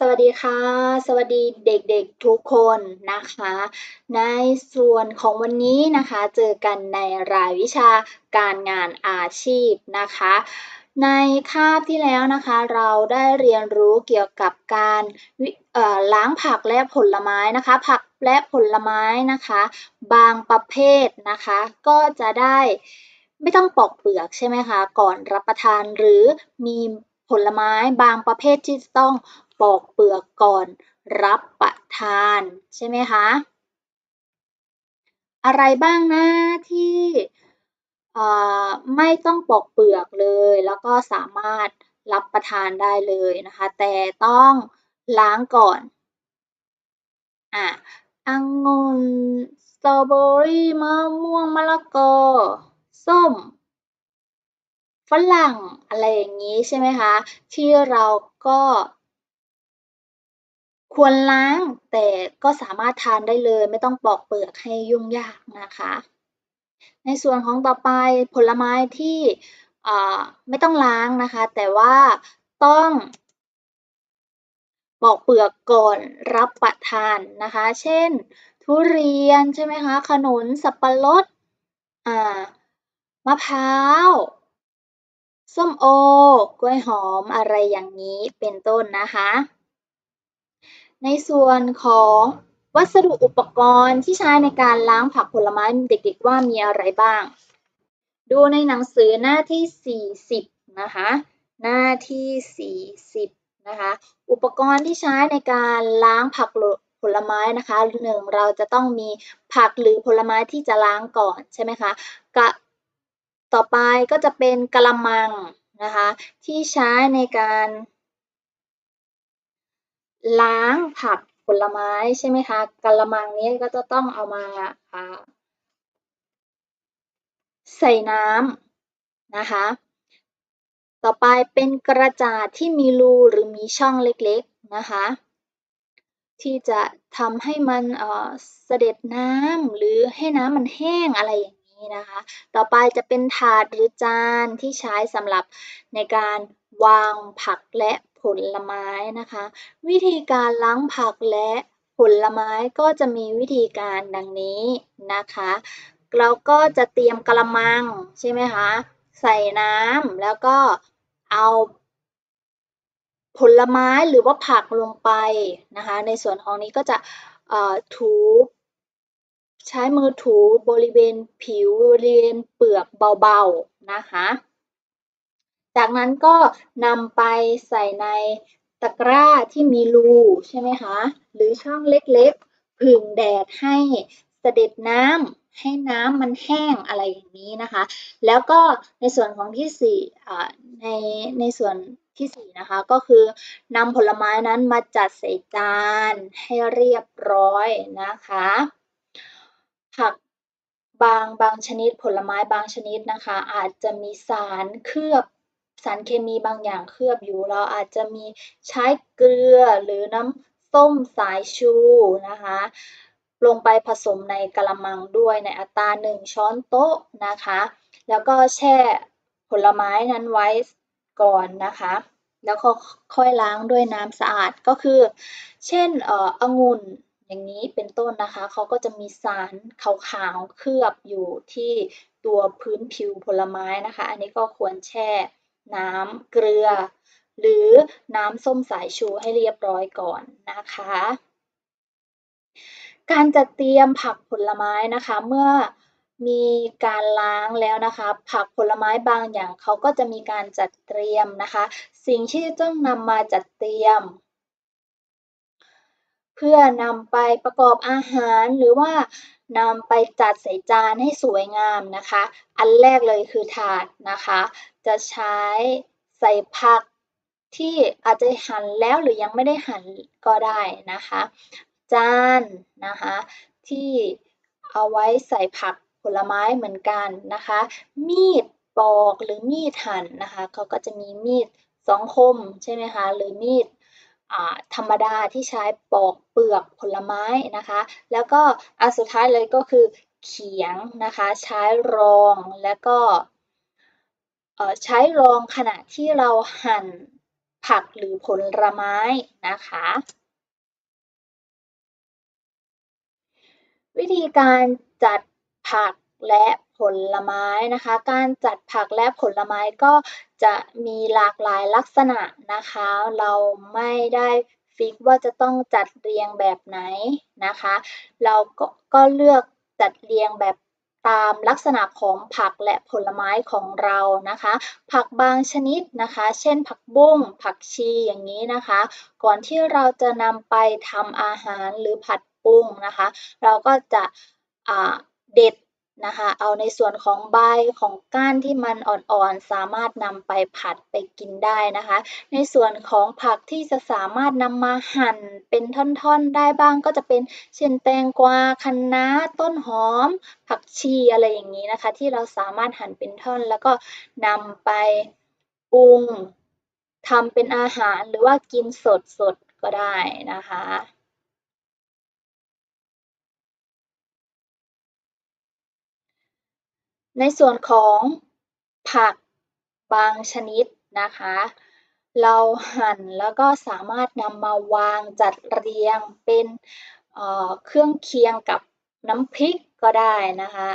สวัสดีค่ะ สวัสดีเด็กๆทุกคนนะคะ ในส่วนของวันนี้นะคะ เจอกันในรายวิชาการงานอาชีพนะคะ ในคาบที่แล้วนะคะ เราได้เรียนรู้เกี่ยวกับการล้างผักและผลไม้นะคะ ผักและผลไม้นะคะ บางประเภทนะคะ ก็จะได้ไม่ต้องปอกเปลือกใช่ไหมคะ ก่อนรับประทานหรือมีผลไม้บางประเภทที่ต้อง ปอกเปลือกก่อนรับประทานใช่ไหมคะ อะไรบ้างนะที่ไม่ต้องปอกเปลือกเลย แล้วก็สามารถรับประทานได้เลยนะคะ แต่ต้องล้างก่อนอะองุ่นสตรอเบอรี่มะม่วงมะละกอ ส้ม ฝรั่งอะไรอย่างนี้ใช่ไหมคะ ที่เราก็ ควรล้างแต่ก็สามารถทานได้เลย ไม่ต้องปอกเปลือกให้ยุ่งยากนะคะ ในส่วนของต่อไปผลไม้ที่ไม่ต้องล้างนะคะ แต่ว่าต้องปอกเปลือกก่อนรับประทานนะคะ เช่น ทุเรียนใช่ไหมคะ ขนุนสับปะรดมะพร้าวส้มโอกล้วยหอมอะไรอย่างนี้เป็นต้นนะคะ ในส่วนของวัสดุอุปกรณ์ที่ใช้ในการล้างผักผลไม้เด็กๆว่ามีอะไรบ้าง ดูในหนังสือหน้าที่ 40 นะคะ หน้าที่ 40 นะคะ อุปกรณ์ที่ใช้ในการล้างผักผลไม้นะคะหนึ่งเราจะต้องมีผักหรือผลไม้ที่จะล้างก่อนใช่ไหมคะกะต่อไปก็จะเป็นกระมังนะคะที่ใช้ในการ ล้างผักผลไม้ใช่ไหมคะกะละมังนี้ก็จะต้องเอามาใส่น้ำนะคะ ต่อไปเป็นกระจาดที่มีรูหรือมีช่องเล็กๆนะคะ ที่จะทำให้มันเสด็จน้ำหรือให้น้ำมันแห้งอะไรอย่างนี้นะคะ ต่อไปจะเป็นถาดหรือจานที่ใช้สำหรับในการวางผักและ ผลไม้นะคะ วิธีการล้างผักและผลไม้ก็จะมีวิธีการดังนี้นะคะ เราก็จะเตรียมกระมังใช่ไหมคะ ใส่น้ำแล้วก็เอาผลไม้หรือว่าผักลงไปนะคะ ในส่วนของนี้ก็จะถูใช้มือถูบริเวณผิวบริเวณเปลือกเบาๆนะคะ จากนั้นก็นำไปใส่ในตะกร้าที่มีรูใช่ไหมคะ หรือช่องเล็กๆ ผึ่งแดดให้เสด็จน้ำให้น้ำมันแห้งอะไรอย่างนี้นะคะ แล้วก็ในส่วนของที่สี่ในในส่วนที่สี่นะคะก็คือนำผลไม้นั้นมาจัดใส่จานให้เรียบร้อยนะคะ ผักบางบางชนิดผลไม้บางชนิดนะคะ อาจจะมีสารเคลือบ สารเคมีบางอย่างเคลือบอยู่ เราอาจจะมีใช้เกลือหรือน้ำส้มสายชูนะคะลงไปผสมในกระมังด้วยในอัตราหนึ่งช้อนโต๊ะนะคะ แล้วก็แช่ผลไม้นั้นไว้ก่อนนะคะ แล้วก็ค่อยล้างด้วยน้ำสะอาดก็คือ เช่นเอ่อองุ่นอย่างนี้เป็นต้นนะคะเขาก็จะมีสารขาวๆเคลือบอยู่ที่ตัวพื้นผิวผลไม้นะคะ อันนี้ก็ควรแช่ น้ำเกลือ หรือน้ำส้มสายชูให้เรียบร้อยก่อนนะคะ การจัดเตรียมผักผลไม้นะคะ เมื่อมีการล้างแล้วนะคะ ผักผลไม้บางอย่างเขาก็จะมีการจัดเตรียมนะคะ สิ่งที่ต้องนำมาจัดเตรียม เพื่อนำไปประกอบอาหารหรือว่านำไปจัดใส่จานให้สวยงามนะคะ อันแรกเลยคือถาดนะคะ จะใช้ใส่ผักที่อาจจะหั่นแล้วหรือยังไม่ได้หั่นก็ได้นะคะ จานนะคะที่เอาไว้ใส่ผักผลไม้เหมือนกันนะคะ มีดปอกหรือมีดหั่นนะคะเขาก็จะมีมีดสองคมใช่ไหมคะหรือมีด ธรรมดาที่ใช้ปอกเปลือกผลไม้นะคะ แล้วก็อันสุดท้ายเลยก็คือเขียงนะคะ ใช้รองแล้วก็ใช้รองขณะที่เราหั่นผักหรือผลไม้นะคะ วิธีการจัดผักและ ผลไม้นะคะ การจัดผักและผลไม้ก็จะมีหลากหลายลักษณะนะคะ เราไม่ได้ฟิกว่าจะต้องจัดเรียงแบบไหนนะคะ เราก็ก็เลือกจัดเรียงแบบตามลักษณะของผักและผลไม้ของเรานะคะ ผักบางชนิดนะคะ เช่นผักบุ้งผักชีอย่างนี้นะคะ ก่อนที่เราจะนำไปทำอาหารหรือผัดปรุงนะคะ เราก็จะเด็ด นะคะ เอาในส่วนของใบของก้านที่มันอ่อนๆ สามารถนำไปผัดไปกินได้นะคะ ในส่วนของผักที่จะสามารถนำมาหั่นเป็นท่อนๆ ได้บ้างก็จะเป็นเช่นแตงกวาคะน้า ต้นหอม ผักชีอะไรอย่างนี้นะคะ ที่เราสามารถหั่นเป็นท่อนแล้วก็นำไปปรุงทำเป็นอาหารหรือว่ากินสดๆ ก็ได้นะคะ ในส่วนของผักบางชนิดนะคะ เราหั่นแล้วก็สามารถนำมาวางจัดเรียงเป็นเครื่องเคียงกับน้ำพริกก็ได้นะคะ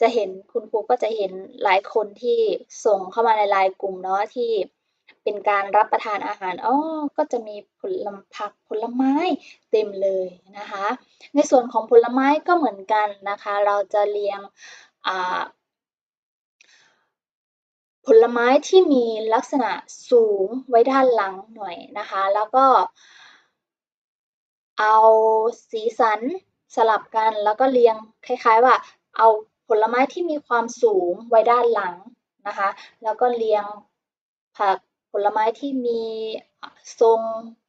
จะเห็นคุณครูก็จะเห็นหลายคนที่ส่งเข้ามาในไลน์กลุ่มเนาะที่ เป็นการรับประทานอาหารอ๋อก็จะมีผลผักผลไม้เต็มเลยนะคะ ในส่วนของผลไม้ก็เหมือนกันนะคะ เราจะเรียงผลไม้ที่มีลักษณะสูงไว้ด้านหลังหน่อยนะคะ แล้วก็เอาสีสันสลับกันแล้วก็เรียงคล้ายๆว่าเอาผลไม้ที่มีความสูงไว้ด้านหลังนะคะ แล้วก็เรียงผัก ผลไม้ที่มีทรง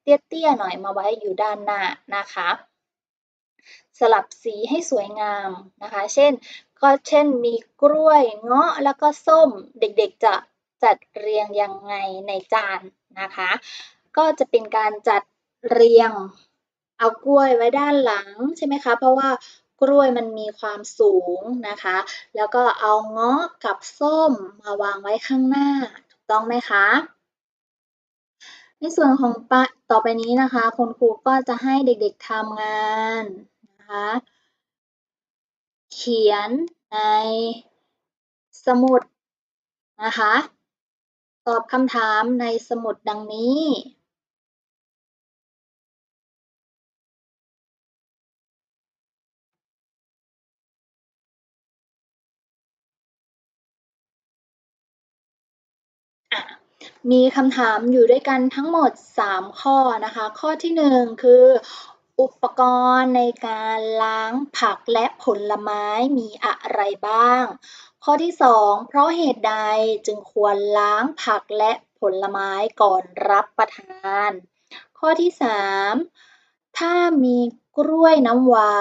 เตี้ยๆหน่อยมาไว้อยู่ด้านหน้านะคะ สลับสีให้สวยงามนะคะ เช่นก็เช่นมีกล้วยเงาะแล้วก็ส้มเด็กๆจะจัดเรียงยังไงในจานนะคะ ก็จะเป็นการจัดเรียงเอากล้วยไว้ด้านหลังใช่ไหมคะ เพราะว่ากล้วยมันมีความสูงนะคะ แล้วก็เอาเงาะกับส้มมาวางไว้ข้างหน้า ถูกต้องไหมคะ ในส่วนของปะต่อไปนี้นะคะ คุณครูก็จะให้เด็กๆทำงานนะคะเขียนในสมุดนะคะ ตอบคำถามในสมุดดังนี้ มีคำถามอยู่ด้วยกันทั้งหมด 3 ข้อนะคะ ข้อที่ 1 คือ อุปกรณ์ในการล้างผักและผลไม้มีอะไรบ้าง ข้อที่ 2 เพราะเหตุใดจึงควรล้างผักและผลไม้ก่อนรับประทาน ข้อที่ 3 ถ้ามีกล้วยน้ำว้า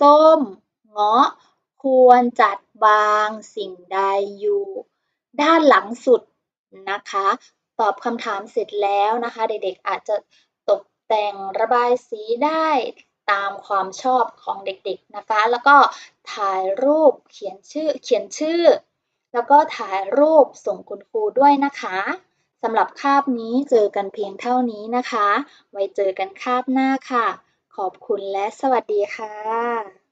ส้ม เงาะ ควรจัดวางสิ่งใดอยู่ ด้านหลังสุด นะคะ ตอบคำถามเสร็จแล้วนะคะ เด็กๆอาจจะตกแต่งระบายสีได้ตามความชอบของเด็กๆนะคะ แล้วก็ถ่ายรูปเขียนชื่อเขียนชื่อ แล้วก็ถ่ายรูปส่งคุณครูด้วยนะคะสำหรับคาบนี้เจอกันเพียงเท่านี้นะคะ ไว้เจอกันคาบหน้าค่ะ ขอบคุณและสวัสดีค่ะ